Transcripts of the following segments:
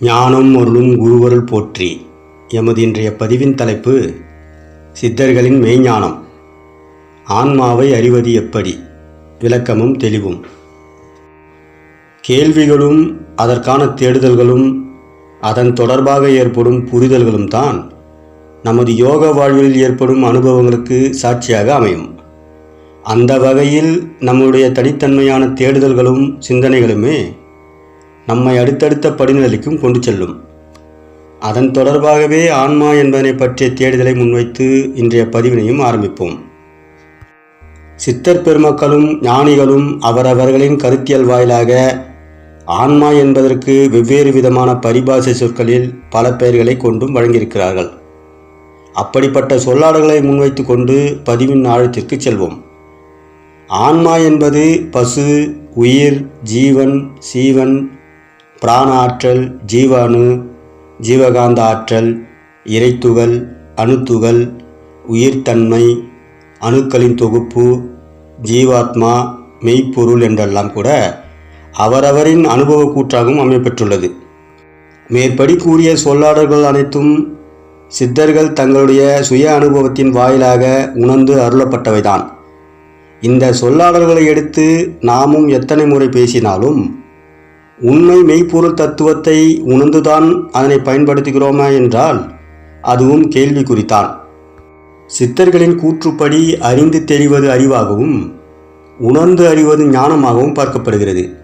ஞானம் அருளும் குருவருள் போற்றி. எமது இன்றைய பதிவின் தலைப்பு சித்தர்களின் மெய்ஞானம். ஆன்மாவை அறிவது எப்படி? விளக்கமும் தெளிவும். கேள்விகளும் அதற்கான தேடுதல்களும் அதன் தொடர்பாக ஏற்படும் புரிதல்களும் தான் நமது யோக வாழ்வில் ஏற்படும் அனுபவங்களுக்கு சாட்சியாக அமையும். அந்த வகையில் நம்முடைய தனித்தன்மையான தேடுதல்களும் சிந்தனைகளுமே நம்மை அடுத்தடுத்த படிநிலைக்கும் கொண்டு செல்லும். அதன் தொடர்பாகவே ஆன்மா என்பதனை பற்றிய தேடுதலை முன்வைத்து இன்றைய பதிவினையும் ஆரம்பிப்போம். சித்தர் பெருமக்களும் ஞானிகளும் அவரவர்களின் கருத்தியல் வாயிலாக ஆன்மா என்பதற்கு வெவ்வேறு விதமான பரிபாஷை சொற்களில் பல பெயர்களை கொண்டும் வழங்கியிருக்கிறார்கள். அப்படிப்பட்ட சொல்லாடல்களை முன்வைத்து கொண்டு பதிவின் ஆழத்திற்கு செல்வோம். ஆன்மா என்பது பசு உயிர் ஜீவன் சீவன் பிராண ஆற்றல் ஜீவாணு ஜீவகாந்த ஆற்றல் இறைத்துகள் அணுத்துகள் உயிர்த்தன்மை அணுக்களின் தொகுப்பு ஜீவாத்மா மெய்ப்பொருள் என்றெல்லாம் கூட அவரவரின் அனுபவ கூற்றாகவும் அமையப்பெற்றுள்ளது. மேற்படி கூறிய சொல்லாடல்கள் அனைத்தும் சித்தர்கள் தங்களுடைய சுய அனுபவத்தின் வாயிலாக உணர்ந்து அருளப்பட்டவைதான். இந்த சொல்லாடல்களை எடுத்து நாமும் எத்தனை முறை பேசினாலும் உண்மை மெய்ப்பொருள் தத்துவத்தை உணர்ந்துதான் அதனை பயன்படுத்துகிறோமா என்றால் அதுவும் கேள்விக்குறித்தான் சித்தர்களின் கூற்றுப்படி அறிந்து தெரிவது அறிவாகவும் உணர்ந்து அறிவது ஞானமாகவும் பார்க்கப்படுகிறது.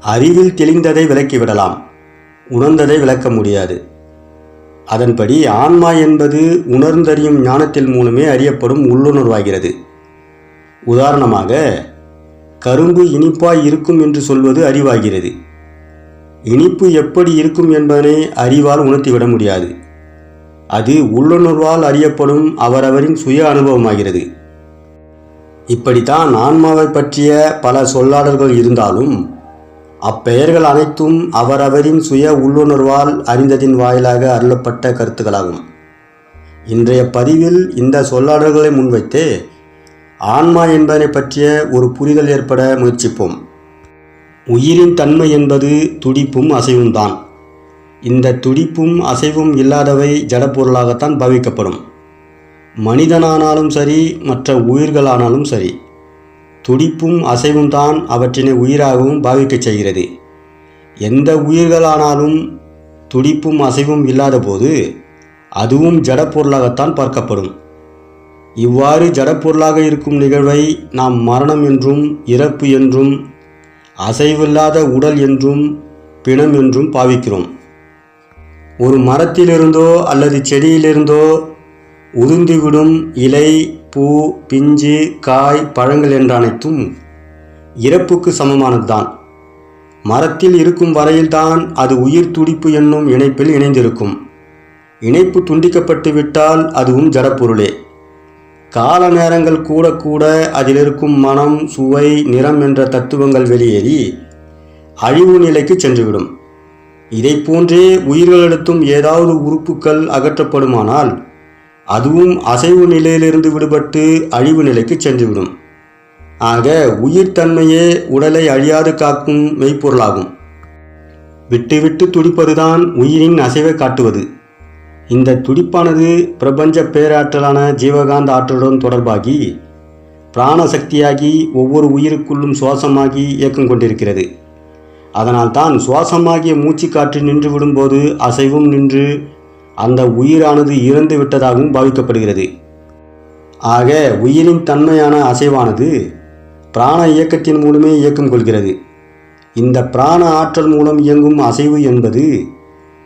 அறிவில் தெளிந்ததை விளக்கிவிடலாம் உணர்ந்ததை விளக்க முடியாது. அதன்படி ஆன்மா என்பது உணர்ந்தறியும் ஞானத்தில் மூலமே அறியப்படும் உள்ளுணர்வாகிறது. உதாரணமாக கரும்பு இனிப்பாய் இருக்கும் என்று சொல்வது அறிவாகிறது. இனிப்பு எப்படி இருக்கும் என்பதனை அறிவால் உணர்த்திவிட முடியாது. அது உள்ளுணர்வால் அறியப்படும் அவரவரின் சுய அனுபவமாகிறது. இப்படித்தான் ஆன்மாவை பற்றிய பல சொல்லாடல்கள் இருந்தாலும் அப்பெயர்கள் அனைத்தும் அவரவரின் சுய உள்ளுணர்வால் அறிந்ததின் வாயிலாக அருளப்பட்ட கருத்துக்களாகும். இன்றைய பதிவில் இந்த சொல்லாடல்களை முன்வைத்தே ஆன்மா என்பதனை பற்றிய ஒரு புரிதல் ஏற்பட முயற்சிப்போம். உயிரின் தன்மை என்பது துடிப்பும் அசைவும் தான் இந்த துடிப்பும் அசைவும் இல்லாதவை ஜடப்பொருளாகத்தான் பாவிக்கப்படும். மனிதனானாலும் சரி மற்ற உயிர்களானாலும் சரி துடிப்பும் அசைவும் தான் அவற்றினை உயிராகவும் பாவிக்கச் செய்கிறது. எந்த உயிர்களானாலும் துடிப்பும் அசைவும் இல்லாதபோது அதுவும் ஜடப்பொருளாகத்தான் பார்க்கப்படும். இவ்வாறு ஜடப்பொருளாக இருக்கும் நிகழ்வை நாம் மரணம் என்றும் இறப்பு என்றும் அசைவில்லாத உடல் என்றும் பிணம் என்றும் பாவிக்கிறோம். ஒரு மரத்திலிருந்தோ அல்லது செடியிலிருந்தோ உதிர்ந்துவிடும் இலை பூ பிஞ்சு காய் பழங்கள் என்ற அனைத்தும் இறப்புக்கு சமமானதுதான். மரத்தில் இருக்கும் வரையில்தான் அது உயிர் துடிப்பு என்னும் இணைப்பில் இணைந்திருக்கும். இணைப்பு துண்டிக்கப்பட்டு விட்டால் அதுவும் ஜடப்பொருளே. கால நேரங்கள் கூட கூட அதில் இருக்கும் மனம் சுவை நிறம் என்ற தத்துவங்கள் வெளியேறி அழிவு நிலைக்கு சென்றுவிடும். இதை போன்றே உயிர்களிடத்தும் ஏதாவது உறுப்புக்கள் அகற்றப்படுமானால் அதுவும் அசைவு நிலையிலிருந்து விடுபட்டு அழிவு நிலைக்கு சென்றுவிடும். ஆக உயிர் தன்மையே உடலை அழியாது காக்கும் மெய்ப்பொருளாகும். விட்டு விட்டு துடிப்பதுதான் உயிரின் அசைவை காட்டுவது. இந்த துடிப்பானது பிரபஞ்ச பேராற்றலான ஜீவகாந்த ஆற்றலுடன் தொடர்பாகி பிராணசக்தியாகி ஒவ்வொரு உயிருக்குள்ளும் சுவாசமாகி இயக்கம் கொண்டிருக்கிறது. அதனால் தான் சுவாசமாகிய மூச்சு காற்று நின்று விடும்போது அசைவும் நின்று அந்த உயிரானது இறந்து விட்டதாகவும் பாவிக்கப்படுகிறது. ஆக உயிரின் தன்மையான அசைவானது பிராண இயக்கத்தின் மூலமே இயக்கம் கொள்கிறது. இந்த பிராண ஆற்றல் மூலம் இயங்கும் அசைவு என்பது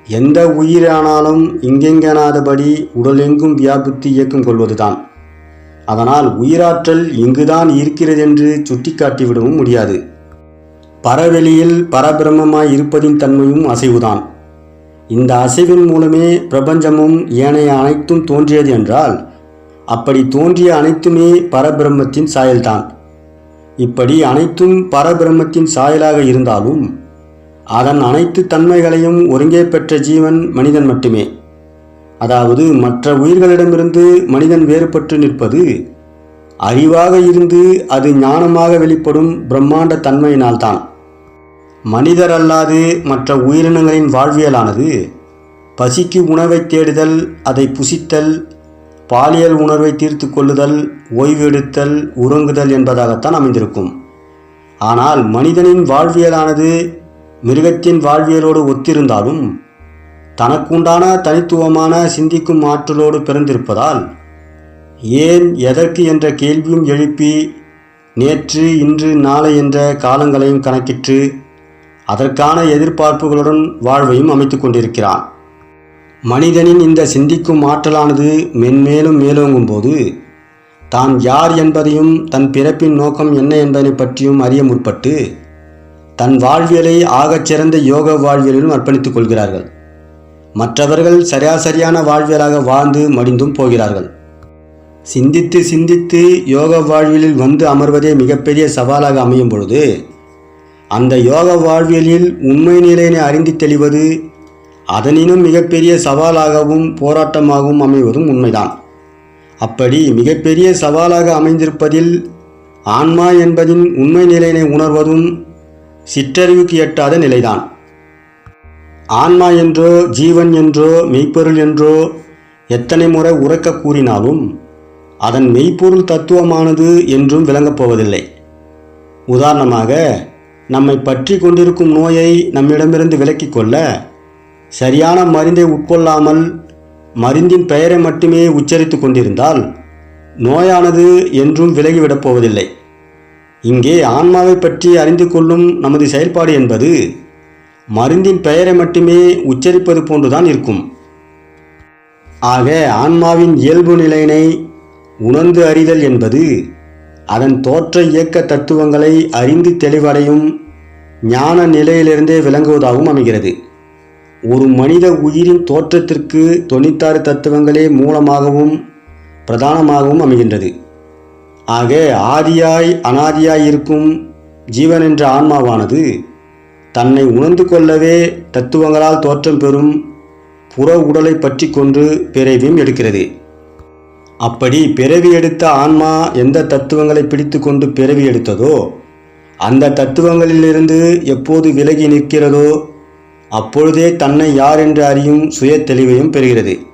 எந்த உயிரானாலும் இங்கெங்கனாதபடி உடலெங்கும் வியாபித்து இயக்கம் கொள்வதுதான். அதனால் உயிராற்றல் இங்குதான் இருக்கிறது என்று சுட்டிக்காட்டிவிடவும் முடியாது. பரவெளியில் பரபிரமமாய் இருப்பதின் தன்மையும் அசைவுதான். இந்த அசைவின் மூலமே பிரபஞ்சமும் ஏனைய அனைத்தும் தோன்றியது என்றால் அப்படி தோன்றிய அனைத்துமே பரபிரம்மத்தின் சாயல்தான். இப்படி அனைத்தும் பரபிரம்மத்தின் சாயலாக இருந்தாலும் அதன் அனைத்து தன்மைகளையும் ஒருங்கே பெற்ற ஜீவன் மனிதன் மட்டுமே. அதாவது மற்ற உயிர்களிடமிருந்து மனிதன் வேறுபட்டு நிற்பது அறிவாக இருந்து அது ஞானமாக வெளிப்படும் பிரம்மாண்ட தன்மையினால்தான். மனிதர் அல்லாது மற்ற உயிரினங்களின் வாழ்வியலானது பசிக்கு உணவை தேடுதல் அதை புசித்தல் பாலியல் உணர்வை தீர்த்து கொள்ளுதல் ஓய்வெடுத்தல் உறங்குதல் என்பதாகத்தான் அமைந்திருக்கும். ஆனால் மனிதனின் வாழ்வியலானது மிருகத்தின் வாழ்வியலோடு ஒத்திருந்தாலும் தனக்குண்டான தனித்துவமான சிந்திக்கும் ஆற்றலோடு பிறந்திருப்பதால் ஏன் எதற்கு என்ற கேள்வியும் எழுப்பி நேற்று இன்று நாளை என்ற காலங்களையும் கணக்கிட்டு அதற்கான எதிர்பார்ப்புகளுடன் வாழ்வையும் அமைத்து கொண்டிருக்கிறான். மனிதனின் இந்த சிந்திக்கும் ஆற்றலானது மென்மேலும் மேலோங்கும் போது தான் யார் என்பதையும் தன் பிறப்பின் நோக்கம் என்ன என்பதை பற்றியும் அறிய முற்பட்டு தன் வாழ்வியலை ஆகச் சிறந்த யோக வாழ்வியலிலும் அர்ப்பணித்துக் கொள்கிறார்கள். மற்றவர்கள் சராசரியான வாழ்வியலாக வாழ்ந்து மடிந்தும் போகிறார்கள். சிந்தித்து சிந்தித்து யோக வாழ்வியலில் வந்து அமர்வதே மிகப்பெரிய சவாலாக அமையும் பொழுது அந்த யோக வாழ்வியலில் உண்மை நிலையினை அறிந்து தெளிவது அதனினும் மிகப்பெரிய சவாலாகவும் போராட்டமாகவும் அமைவதும் உண்மைதான். அப்படி மிகப்பெரிய சவாலாக அமைந்திருப்பதில் ஆன்மா என்பதின் உண்மை நிலையினை உணர்வதும் சிற்றறிவுக்கு எட்டாத நிலைதான். ஆன்மா என்றோ ஜீவன் என்றோ மெய்ப்பொருள் என்றோ எத்தனை முறை உறக்க கூறினாலும் அதன் மெய்ப்பொருள் தத்துவமானது என்றும் விளங்கப் போவதில்லை. உதாரணமாக நம்மை பற்றி கொண்டிருக்கும் நோயை நம்மிடமிருந்து விலக்கிக் கொள்ள சரியான மருந்தை உட்கொள்ளாமல் மருந்தின் பெயரை மட்டுமே உச்சரித்து கொண்டிருந்தால் நோயானது என்றும் விலகிவிடப் போவதில்லை. இங்கே ஆன்மாவை பற்றி அறிந்து கொள்ளும் நமது செயல்பாடு என்பது மருந்தின் பெயரை மட்டுமே உச்சரிப்பது போன்றுதான் இருக்கும். ஆக ஆன்மாவின் இயல்பு நிலையினை உணர்ந்து அறிதல் என்பது அதன் தோற்ற இயக்க தத்துவங்களை அறிந்து தெளிவடையும் ஞான நிலையிலிருந்தே விளங்குவதாகவும் அமைகிறது. ஒரு மனித உயிரின் தோற்றத்திற்கு தொண்ணூத்தாறு தத்துவங்களே மூலமாகவும் பிரதானமாகவும் அமைகின்றது. ஆக ஆதியாய் அனாதியாய் இருக்கும் ஜீவன் என்ற ஆன்மாவானது தன்னை உணர்ந்து கொள்ளவே தத்துவங்களால் தோற்றம் பெறும் புற உடலை பற்றி கொண்டு பிறவியும் எடுக்கிறது. அப்படி பிறவி எடுத்த ஆன்மா எந்த தத்துவங்களை பிடித்து கொண்டு பிறவி எடுத்ததோ அந்த தத்துவங்களிலிருந்து எப்போது விலகி நிற்கிறதோ அப்பொழுதே தன்னை யார் என்று அறியும் சுய தெளிவையும் பெறுகிறது.